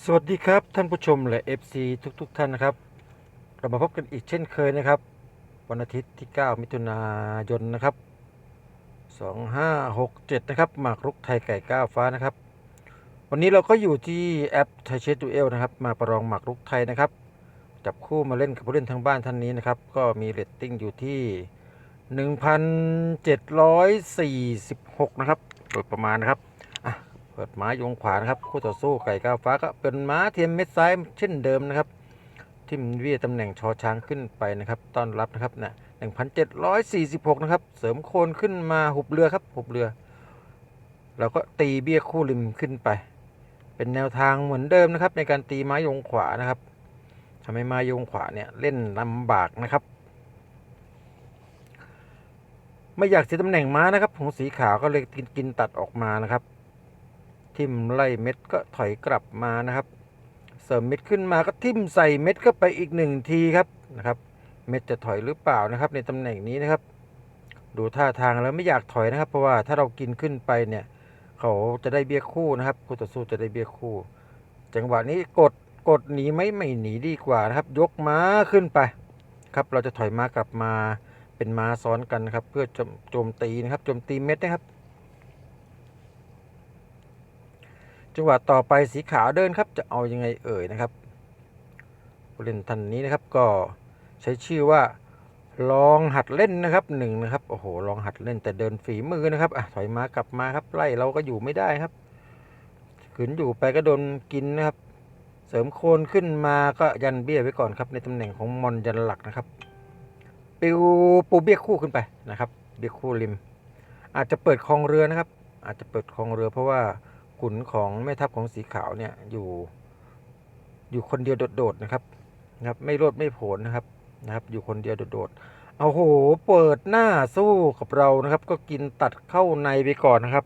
สวัสดีครับท่านผู้ชมและ FC ทุกๆทท่านนะครับ เรามาพบกันอีกเช่นเคยนะครับ วันอาทิตย์ที่ 9 มิถุนายนนะครับ 2567 นะครับหมากรุกไทยไก่ก้าวฟ้านะครับ วันนี้เราก็อยู่ที่แอปไทยเชดูเอลนะครับ มาประลองหมากรุกไทยนะครับ จับคู่มาเล่นกับผู้เล่นทางบ้านท่านนี้นะครับ ก็มีเรตติ้งอยู่ที่ 1,746 นะครับโดยประมาณนะครับ เปิดม้ายงขวานะครับคู่ต่อสู้ไก่ก้าวฟ้าก็เป็นม้าเทียมเม็ดซ้ายเช่นเดิมนะครับทิมเวียตำแหน่งชอช้างขึ้นไปนะครับต้อนรับนะครับนะ1,746นะครับ เสริมโคนขึ้นมาหุบเรือครับหุบเรือเราก็ตีเบี้ยคู่ริมขึ้นไป เป็นแนวทางเหมือนเดิมนะครับ ในการตีม้ายงขวานะครับทำให้ม้ายงขวาเนี่ยเล่นลำบากนะครับไม่อยากเสียตำแหน่งม้านะครับผงสีขาวก็เลยกินกินตัดออกมานะครับ ทิมไล่เม็ดก็ถอยกลับมานะครับ เสริมเม็ดขึ้นมาก็ทิมใส่เม็ดก็ไปอีกหนึ่งทีครับนะครับ เม็ดจะถอยหรือเปล่านะครับ ในตำแหน่งนี้นะครับ ดูท่าทางแล้วไม่อยากถอยนะครับ เพราะว่าถ้าเรากินขึ้นไปเนี่ยเขาจะได้เบี้ยคู่นะครับคู่ต่อสู้จะได้เบี้ยคู่ จังหวะนี้กดกดหนีไหมไม่หนีดีกว่านะครับ ยกม้าขึ้นไปครับ เราจะถอยม้ากลับมาเป็นม้าซ้อนกันครับ เพื่อโจมโจมตีนะครับโจมตีเม็ดนะครับ จังหวะต่อไปสีขาวเดินครับจะเอายังไงเอ่ยนะครับผู้เล่นท่านนี้นะครับก็ใช้ชื่อว่าลองหัดเล่นนะครับหนึ่งนะครับโอ้โหลองหัดเล่นแต่เดินฝีมือนะครับอะถอยมากลับมาครับไล่เราก็อยู่ไม่ได้ครับขืนอยู่ไปก็โดนกินนะครับ เสริมโคนขึ้นมาก็ยันเบี้ยไว้ก่อนครับ ในตำแหน่งของมอนยันหลักนะครับปิวปูเบี้ยคู่ขึ้นไปนะครับ เบี้ยคู่ริม อาจจะเปิดคลองเรือนะครับ อาจจะเปิดคลองเรือเพราะว่า ขุนของแม่ทัพของสีขาวเนี่ยอยู่ อยู่คนเดียวโดดๆนะครับนะครับ ไม่โลดไม่โผนนะครับนะครับ อยู่คนเดียวโดดๆเอาโหเปิดหน้าสู้กับเรานะครับ ก็กินตัดเข้าในไปก่อนนะครับ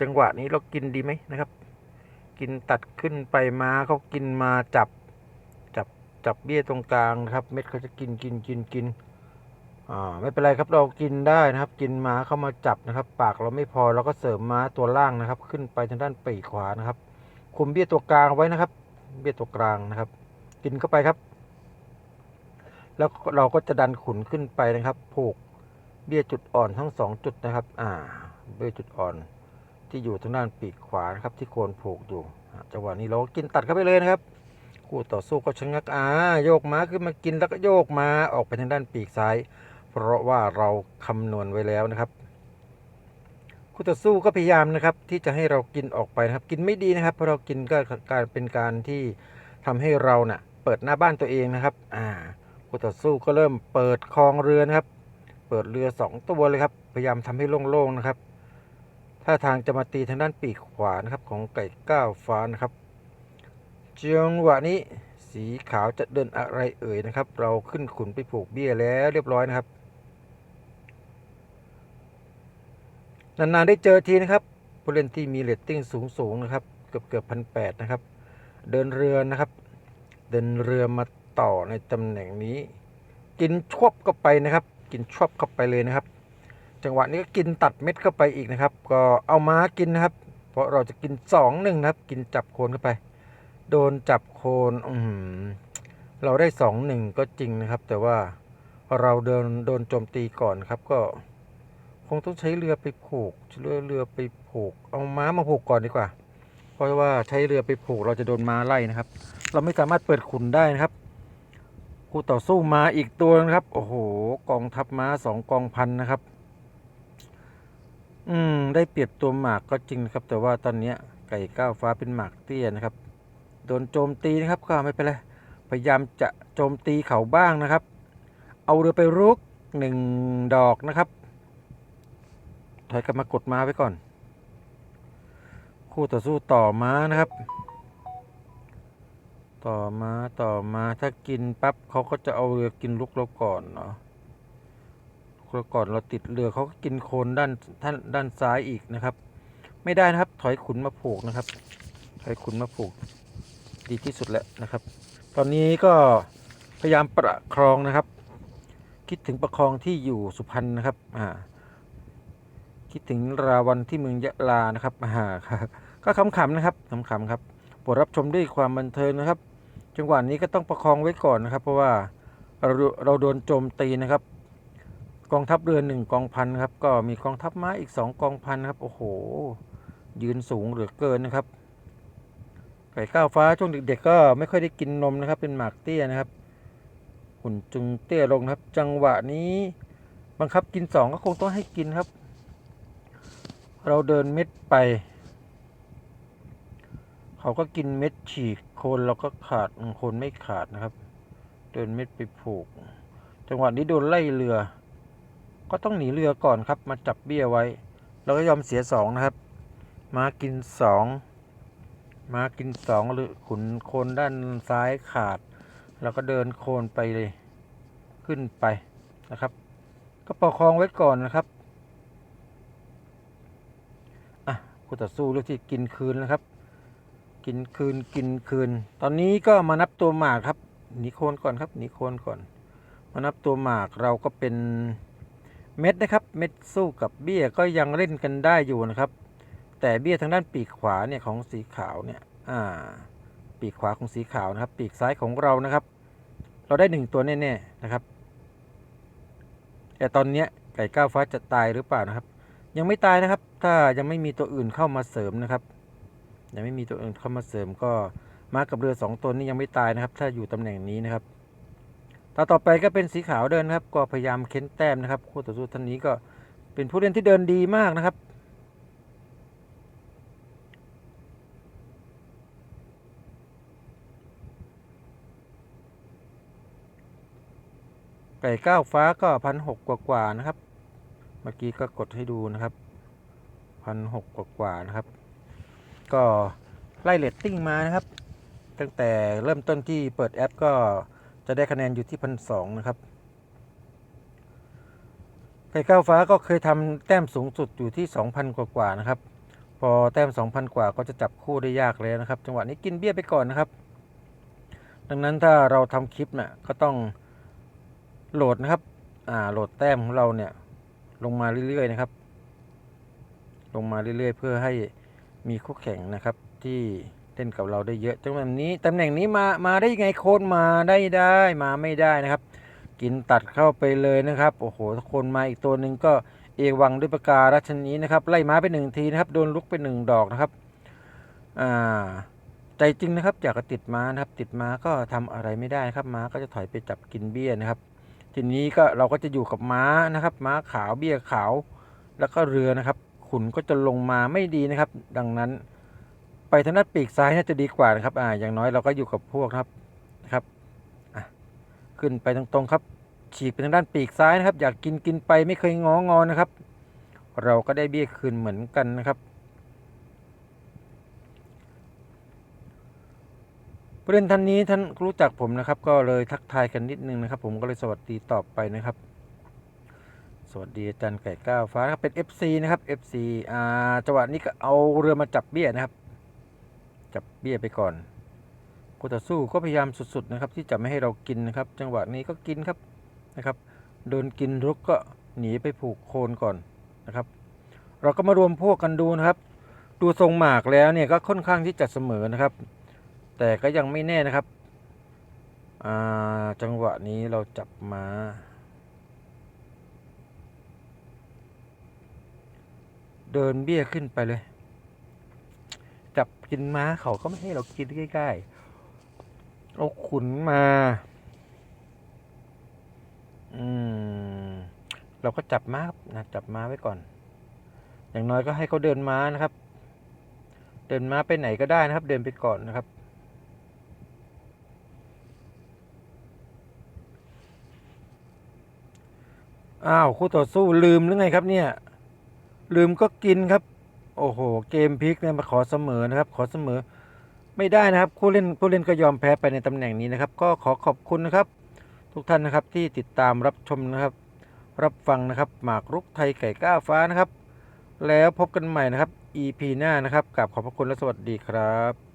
จังหวะนี้เรากินดีไหมนะครับ กินตัดขึ้นไปมาเขากินมาจับจับจับเบี้ยตรงกลางนะครับ เม็ดเขาจะกินกินกินกิน อ่าไม่เป็นไรครับเรากินได้นะครับ กินม้าเข้ามาจับนะครับ ปากเราไม่พอเราก็เสริมม้าตัวล่างนะครับ ขึ้นไปทางด้านปีกขวานะครับ คุมเบี้ยตัวกลางไว้นะครับ เบี้ยตัวกลางนะครับ กินเข้าไปครับ แล้วเราก็จะดันขุนขึ้นไปนะครับ ผูกเบี้ยจุดอ่อนทั้งสองจุดนะครับ อ่า เบี้ยจุดอ่อน ที่อยู่ทางด้านปีกขวานะครับ ที่โคนผูกอยู่จังหวะนี้เราก็กินตัดเข้าไปเลยนะครับคู่ต่อสู้ก็ชะงักอ่าโยกม้าขึ้นมากินแล้วก็โยกม้าออกไปทางด้านปีกซ้าย เพราะว่าเราคำนวณไว้แล้วนะครับคู่ต่อสู้ก็พยายามนะครับที่จะให้เรากินออกไปนะครับ กินไม่ดีนะครับเพราะเรากินก็การเป็นการที่ทำให้เราเนะ่ะเปิดหน้าบ้านตัวเองนะครับอ่าคู่ต่อสู้ก็เริ่มเปิดคลองเรือนะครับ เปิดเรือสองตัวเลยครับ พยายามทำให้โล่งๆนะครับถ้าทางจะมาตีทางด้านปีกขวานะครับของไก่ก้าวฟ้านะครับจังหวะนี้สีขาวจะเดินอะไรเอ่ยนะครับ เราขึ้นขุนไปผูกเบี้ยแล้วเรียบร้อยนะครับ นานๆได้เจอทีนะครับผู้เล่นที่มีเรตติ้งสูงๆนะครับ เกือบเกือบพันแปดนะครับ เดินเรือนะครับ เดินเรือมาต่อในตำแหน่งนี้ กินชวบเข้าไปนะครับ กินชวบเข้าไปเลยนะครับ จังหวะนี้ก็กินตัดเม็ดเข้าไปอีกนะครับ ก็เอาม้ากินนะครับ เพราะเราจะกินสองหนึ่งนะครับ กินจับโคนเข้าไป โดนจับโคนอืเราได้สองหนึ่งก็จริงนะครับ แต่ว่าเราเดินโดนโจมตีก่อนครับก็ คงต้องใช้เรือไปผูกเรือเรือไปผูก เอาม้ามาผูกก่อนดีกว่า เพราะว่าใช้เรือไปผูกเราจะโดนม้าไล่นะครับ เราไม่สามารถเปิดขุนได้นะครับคู่ต่อสู้มาอีกตัวนะครับ โอ้โห กองทัพม้าสองกองพันนะครับ อืม ได้เปรียบตัวหมากก็จริงนะครับ แต่ว่าตอนเนี้ยไก่ก้าวฟ้าเป็นหมากเตี้ยนะครับ โดนโจมตีนะครับก็ไม่เป็นไร พยายามจะโจมตีเขาบ้างนะครับ เอาเรือไปรุกหนึ่งดอกนะครับ อยกลับมากดม้าไว้ก่อน คู่ต่อสู้ต่อม้านะครับ ต่อม้าต่อม้าถ้ากินปั๊บเขาก็จะเอาเรือกินลุกเราก่อนเนาะเราก่อนเราติดเรือเขาก็กินโคนด้านท่านด้านซ้ายอีกนะครับ ไม่ได้นะครับถอยขุนมาผูกนะครับ ถอยขุนมาผูกดีที่สุดแล้วนะครับ ตอนนี้ก็พยายามประคองนะครับ คิดถึงประคองที่อยู่สุพรรณนะครับอ่า คิดถึงราวันที่เมืองยะลานะครับอ่าก็ขำๆนะครับขำๆครับโปรดรับชมด้วยความบันเทิงนะครับ จังหวะนี้ก็ต้องประคองไว้ก่อนนะครับ เพราะว่าเราเราโดนโจมตีนะครับ กองทัพเรือหนึ่งกองพันครับ ก็มีกองทัพม้าอีกสองกองพันครับ โอ้โห ยืนสูงเหลือเกินนะครับ ไก่ก้าวฟ้าช่วงเด็กๆก็ไม่ค่อยได้กินนมนะครับ เป็นหมากเตี้ยนะครับหุ่นจึงเตี้ยลงครับ จังหวะนี้บังคับกินสองก็คงต้องให้กินครับ เราเดินเม็ดไป เขาก็กินเม็ดฉีกโคนเราก็ขาดโคนไม่ขาดนะครับ เดินเม็ดไปผูก จังหวะนี้โดนไล่เรือ ก็ต้องหนีเรือก่อนครับ มาจับเบี้ยไว้ เราก็ยอมเสียสองนะครับมากินสองมากินสองหรือขุนโคนด้านซ้ายขาด เราก็เดินโคนไปเลยขึ้นไปนะครับ ก็ประคองไว้ก่อนนะครับ อะ คู่ต่อสู้เลือกที่กินคืนนะครับ กินคืนกินคืน ตอนนี้ก็มานับตัวหมากครับหนีโคนก่อนครับหนีโคนก่อน มานับตัวหมากเราก็เป็นเม็ดนะครับ เม็ดสู้กับเบี้ยก็ยังเล่นกันได้อยู่นะครับ แต่เบี้ยทางด้านปีกขวาเนี่ยของสีขาวเนี่ยอ่าปีกขวาของสีขาวนะครับ ปีกซ้ายของเรานะครับ เราได้หนึ่งตัวแน่ๆนะครับ แต่ตอนเนี้ยไก่ก้าวฟ้าจะตายหรือเปล่านะครับ ยังไม่ตายนะครับ ถ้ายังไม่มีตัวอื่นเข้ามาเสริมนะครับ ยังไม่มีตัวอื่นเข้ามาเสริมก็มากับเรือสองตัวนี้ยังไม่ตายนะครับ ถ้าอยู่ตำแหน่งนี้นะครับตาต่อไปก็เป็นสีขาวเดินครับก็พยายามเค้นแต้มนะครับคู่ต่อสู้ท่านนี้ก็เป็นผู้เล่นที่เดินดีมากนะครับไก่ก้าวฟ้าก็พันหกกว่าๆนะครับ เมื่อกี้ก็กดให้ดูนะครับพันหกกว่าๆนะครับ ก็ไล่เลตติ้งมานะครับ ตั้งแต่เริ่มต้นที่เปิดแอปก็จะได้คะแนนอยู่ที่พันสองนะครับไก่ก้าวฟ้าก็เคยทำแต้มสูงสุดอยู่ที่ 2,000กว่ากว่าๆนะครับ พอแต้ม 2,000 กว่าก็จะจับคู่ได้ยากเลยนะครับ จังหวะนี้กินเบี้ยไปก่อนนะครับ ดังนั้นถ้าเราทำคลิปน่ะก็ต้องโหลดนะครับ อ่า โหลดแต้มของเราเนี่ย ลงมาเรื่อยๆนะครับ ลงมาเรื่อยๆ เพื่อให้มีคู่แข่งนะครับที่เล่นกับเราได้เยอะจังหวะนี้ตำแหน่งนี้มามาได้ยังไงโคนมาได้ได้มาไม่ได้นะครับ กินตัดเข้าไปเลยนะครับโอ้โหคนมาอีกตัวหนึ่งก็เอวังด้วยประการัชนีนะครับไล่ม้าไปหนึ่งทีนะครับโดนลุกไปหนึ่งดอกนะครับอ่าใจจริงนะครับอยากจะติดม้านะครับ ติดม้าก็ทำอะไรไม่ได้ครับม้าก็จะถอยไปจับกินเบี้ยนะครับ ทีนี้ก็เราก็จะอยู่กับม้านะครับ ม้าขาวเบี้ยขาว แล้วก็เรือนะครับ ขุนก็จะลงมาไม่ดีนะครับ ดังนั้น ไปทางด้านปีกซ้ายน่าจะดีกว่านะครับ อ่า อย่างน้อยเราก็อยู่กับพวกนะครับนะครับอะขึ้นไปตรงๆครับ ฉีกไปทางด้านปีกซ้ายนะครับ อยากกินกินไปไม่เคยงองอนะครับ เราก็ได้เบี้ยคืนเหมือนกันนะครับ ผู้เล่นท่านนี้ท่านรู้จักผมนะครับ ก็เลยทักทายกันนิดนึงนะครับ ผมก็เลยสวัสดีตอบไปนะครับ สวัสดีอาจารย์ไก่ก้าวฟ้าครับเป็น FC นะครับ FC อ่าจังหวะนี้ก็เอาเรือมาจับเบี้ยนะครับ จับเบี้ยไปก่อนคู่ต่อสู้ก็พยายามสุดๆนะครับ ที่จะไม่ให้เรากินนะครับ จังหวะนี้ก็กินครับนะครับโดนกินรุกก็หนีไปผูกโคนก่อนนะครับ เราก็มารวมพวกกันดูนะครับ ดูทรงหมากแล้วเนี่ยก็ค่อนข้างที่จะเสมอนะครับ แต่ก็ยังไม่แน่นะครับอ่าจังหวะนี้เราจับมาเดินเบี้ยขึ้นไปเลย จับกินม้าเขาก็ไม่ให้เรากินใกล้ๆเอาขุนมา อืม เราก็จับม้าครับนะจับม้าไว้ก่อน อย่างน้อยก็ให้เขาเดินม้านะครับ เดินม้าไปไหนก็ได้นะครับ เดินไปก่อนนะครับ อ้าวคู่ต่อสู้ลืมหรือไงครับเนี่ย ลืมก็กินครับ โอ้โห เกมพลิกเนี่ยมาขอเสมอนะครับ ขอเสมอ ไม่ได้นะครับผู้เล่นผู้เล่นก็ยอมแพ้ไปในตำแหน่งนี้นะครับ ก็ขอขอบคุณนะครับ ทุกท่านนะครับที่ติดตามรับชมนะครับ รับฟังนะครับ หมากรุกไทยไก่ก้าฟ้านะครับ แล้วพบกันใหม่นะครับ EP หน้านะครับกับขอบพระคุณและสวัสดีครับ